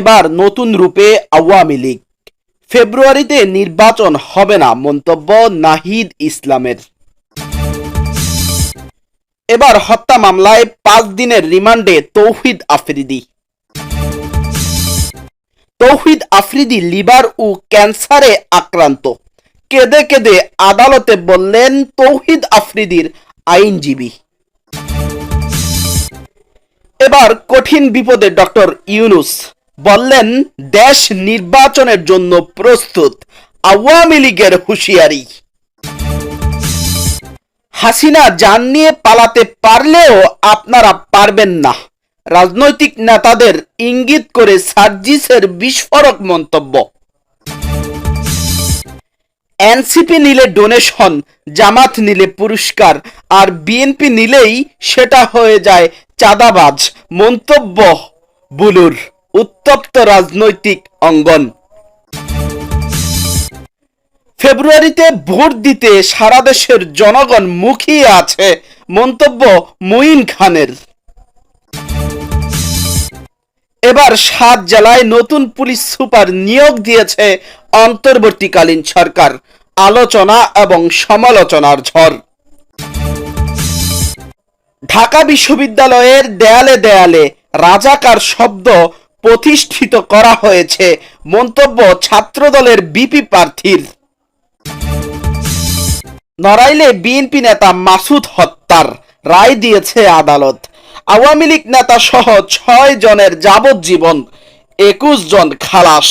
এবার নতুন রূপে আওয়ামী লীগ। ফেব্রুয়ারিতে নির্বাচন হবে না, মন্তব্য নাহিদ ইসলামের। এবার হত্যা মামলায় পাঁচ দিনের রিমান্ডে তৌহিদ আফ্রিদি। তৌহিদ আফ্রিদি লিভার ও ক্যান্সারে আক্রান্ত। কেঁদে কেঁদে আদালতে বললেন তৌহিদ আফ্রিদির আইনজীবী। এবার কঠিন বিপদে ডক্টর ইউনুস। বললেন, দেশ নির্বাচনের জন্য প্রস্তুত। আওয়ামী লীগের হুঁশিয়ারি। হাসিনা যান নিয়ে পালাতে পারলেও আপনারা পারবেন না। রাজনৈতিক নেতাদের ইঙ্গিত করে সার্জিসের বিস্ফোরক মন্তব্য। এনসিপি নিলে ডোনেশন, জামাত নিলে পুরস্কার, আর বিএনপি নিলেই সেটা হয়ে যায় চাঁদাবাজ। মন্তব্য, বুলুর। উত্তপ্ত রাজনৈতিক অঙ্গন। ফেব্রুয়ারিতে ভোট দিতে সারা দেশের জনগণ মুখিয়ে আছে মন্তব্য মুইন খানের। এবার সাত জেলায় নতুন পুলিশ সুপার নিয়োগ দিয়েছে অন্তর্বর্তীকালীন সরকার। আলোচনা এবং সমালোচনার ঝড়। ঢাকা বিশ্ববিদ্যালয়ের দেয়ালে দেয়ালে রাজাকার শব্দ প্রতিষ্ঠিত করা হয়েছে। মন্তব্য ছাত্রদলের বিপি প্রার্থীর। নড়াইলে বিএনপি নেতা মাসুদ হত্যার রায় দিয়েছে আদালত। আওয়ামী লীগ নেতা সহ ছয় জনের যাবজ্জীবন, একুশ জন খালাস।